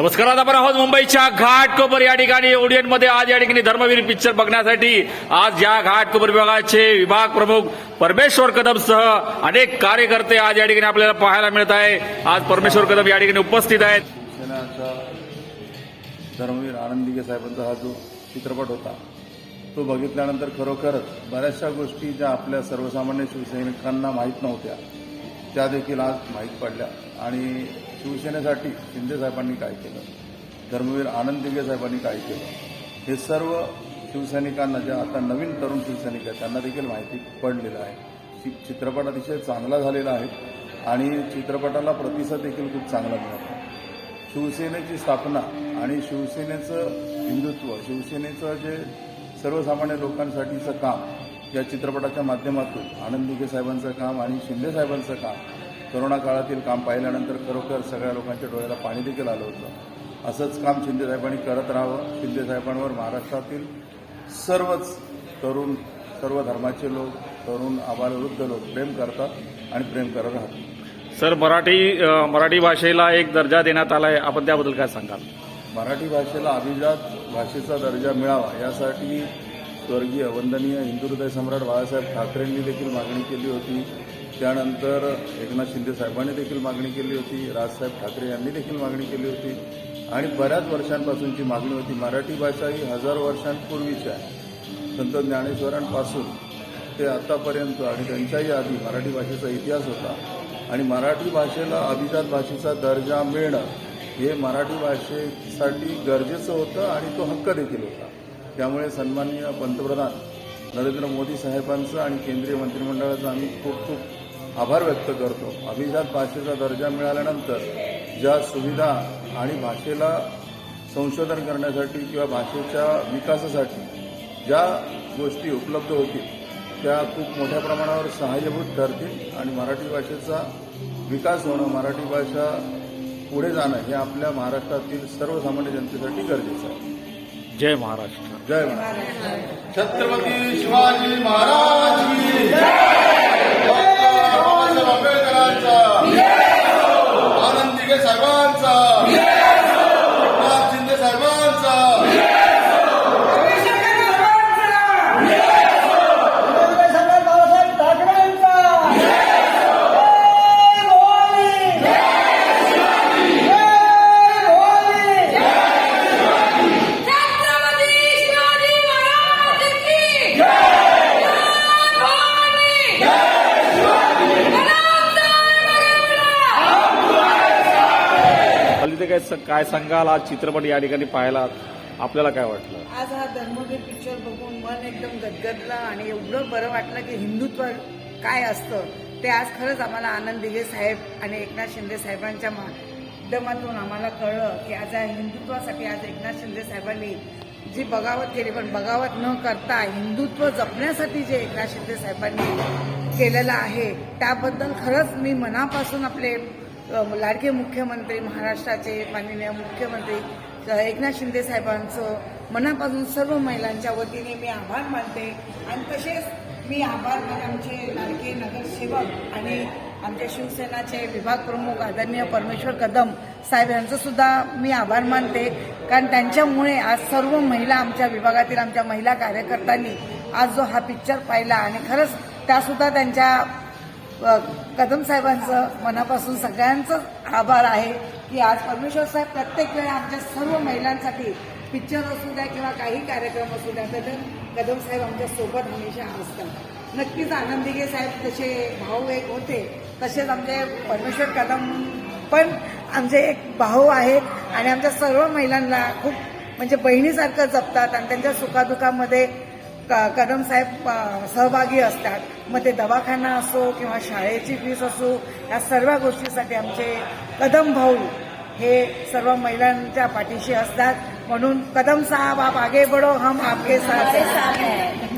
नमस्कार आता आपण आहोत मुंबईच्या घाटकोपर या ठिकाणी. ओडियनमध्ये आज या ठिकाणी धर्मवीर पिक्चर बघण्यासाठी आज या घाटकोपर विभागाचे विभाग प्रमुख परमेश्वर कदम सह अनेक कार्यकर्ते आज या ठिकाणी आपल्याला पाहायला मिळत आहे. आज परमेश्वर कदम या ठिकाणी उपस्थित आहेत. शिवसेनाचा धर्मवीर आनंद साहेबांचा हा जो चित्रपट होता तो बघितल्यानंतर खरोखरच बऱ्याचशा गोष्टी ज्या आपल्या सर्वसामान्य शिवसैनिकांना माहीत नव्हत्या त्या देखील आज माहीत पडल्या. आणि शिवसेनेसाठी शिंदे साहेबांनी काय केलं? धर्मवीर आनंद दिघे साहेबांनी काय केलं? हे सर्व शिवसैनिकांना ज्या आता नवीन तरुण शिवसैनिक आहेत त्यांना देखील माहिती पडलेलं आहे. चित्रपट अतिशय चांगला झालेला आहे आणि चित्रपटाला प्रतिसाद देखील खूप चांगला मिळत आहे शिवसेनेची स्थापना आणि शिवसेनेचं हिंदुत्व शिवसेनेचं जे सर्वसामान्य लोकांसाठीचं काम या चित्रपटाच्या माध्यमातून आनंद दिघे साहेबांचं काम आणि शिंदे साहेबांचं काम करोना काळातील काम पाहिल्यानंतर खरोखर सगळ्या लोकांच्या डोळ्याला पाणी देखील आलं होतं. असंच काम शिंदे साहेबांनी करत राहावं. शिंदे साहेबांवर महाराष्ट्रातील सर्वच तरुण सर्व धर्माचे लोक तरुण आबालवृद्ध लोक प्रेम करतात आणि प्रेम करत राहतात. सर मराठी मराठी भाषेला एक दर्जा देण्यात आलाय. आपण त्याबद्दल काय सांगाल? मराठी भाषेला अभिजात भाषेचा दर्जा मिळावा यासाठी स्वर्गीय वंदनीय हिंदू हृदय सम्राट बाळासाहेब ठाकरेंनी देखील मागणी केली होती. त्यानंतर एकनाथ शिंदे साहेबांनी देखील मागणी केली होती राजसाहेब ठाकरे यांनी देखील मागणी केली होती. आणि बऱ्याच वर्षांपासूनची मागणी होती. मराठी भाषा ही हजारो वर्षांपूर्वीची आहे संत ज्ञानेश्वरांपासून ते आतापर्यंत आणि त्यांच्याही आधी मराठी भाषेचा इतिहास होता. आणि मराठी भाषेला अभिजात भाषेचा दर्जा मिळणं हे मराठी भाषेसाठी गरजेचं होतं आणि तो हक्क देखील होता. त्यामुळे सन्माननीय पंतप्रधान नरेंद्र मोदी साहेबांचं आणि केंद्रीय मंत्रिमंडळाचं आम्ही खूप खूप आभार व्यक्त करतो. अभिजात भाषेचा दर्जा मिळाल्यानंतर ज्या सुविधा आणि भाषेला संशोधन करण्यासाठी किंवा भाषेच्या विकासासाठी ज्या गोष्टी उपलब्ध होतील त्या खूप मोठ्या प्रमाणावर सहाय्यभूत ठरतील आणि मराठी भाषेचा विकास होणं मराठी भाषा पुढे जाणं हे आपल्या महाराष्ट्रातील सर्वसामान्य जनतेसाठी गरजेचं आहे. जय महाराष्ट्र. जय महाराज छत्रपती शिवाजी महाराज pela velha खाली काय सांगाल? आज चित्रपट या ठिकाणी पाहायला आपल्याला काय वाटलं? आज हा धर्मवीर पिक्चर बघून मन एकदम गदगदलं आणि एवढं बरं वाटलं की हिंदुत्व काय असतं ते आज खरंच आम्हाला आनंद दिघे साहेब आणि एकनाथ शिंदे साहेबांच्या माध्यमातून आम्हाला कळलं की आज या हिंदुत्वासाठी आज एकनाथ शिंदे साहेबांनी जी बगावत केली पण बगावत न करता हिंदुत्व जपण्यासाठी जे एकनाथ शिंदे साहेबांनी केलेलं आहे त्याबद्दल खरंच मी मनापासून आपले लाडके मुख्यमंत्री महाराष्ट्राचे माननीय मुख्यमंत्री एकनाथ शिंदे साहेबांचं मनापासून सर्व महिलांच्या वतीने मी आभार मानते. आणि तसेच मी आभार आमचे लाडके नगरसेवक आणि आमच्या शिवसेनाचे विभाग प्रमुख आदरणीय परमेश्वर कदम साहेब यांचं सुद्धा मी आभार मानते. कारण त्यांच्यामुळे आज सर्व महिला आमच्या विभागातील आमच्या महिला कार्यकर्त्यांनी आज जो हा पिक्चर पाहिला आणि खरंच त्यासुद्धा त्यांच्या कदम साहेबांचं मनापासून सगळ्यांचं आभार आहे की आज परमेश्वर साहेब प्रत्येक वेळा आमच्या सर्व महिलांसाठी पिक्चर असू द्या किंवा काही कार्यक्रम असू द्या तर कदम साहेब आमच्यासोबत हमेशा असतात. नक्कीच आनंदिगे साहेब जसे भाऊ एक होते तसेच आमचे परमेश्वर कदम पण आमचे एक भाऊ आहेत आणि आमच्या सर्व महिलांना खूप म्हणजे बहिणीसारखं जपतात आणि त्यांच्या सुखादुखामध्ये कदम साहेब सहभागी असतात मग ते दवाखाना असो किंवा शाळेची फीस असो या सर्व गोष्टीसाठी आमचे कदम भाऊ हे सर्व महिलांच्या पाठीशी असतात म्हणून कदम साहब आप आगे बढो हम आपके साथ हैं.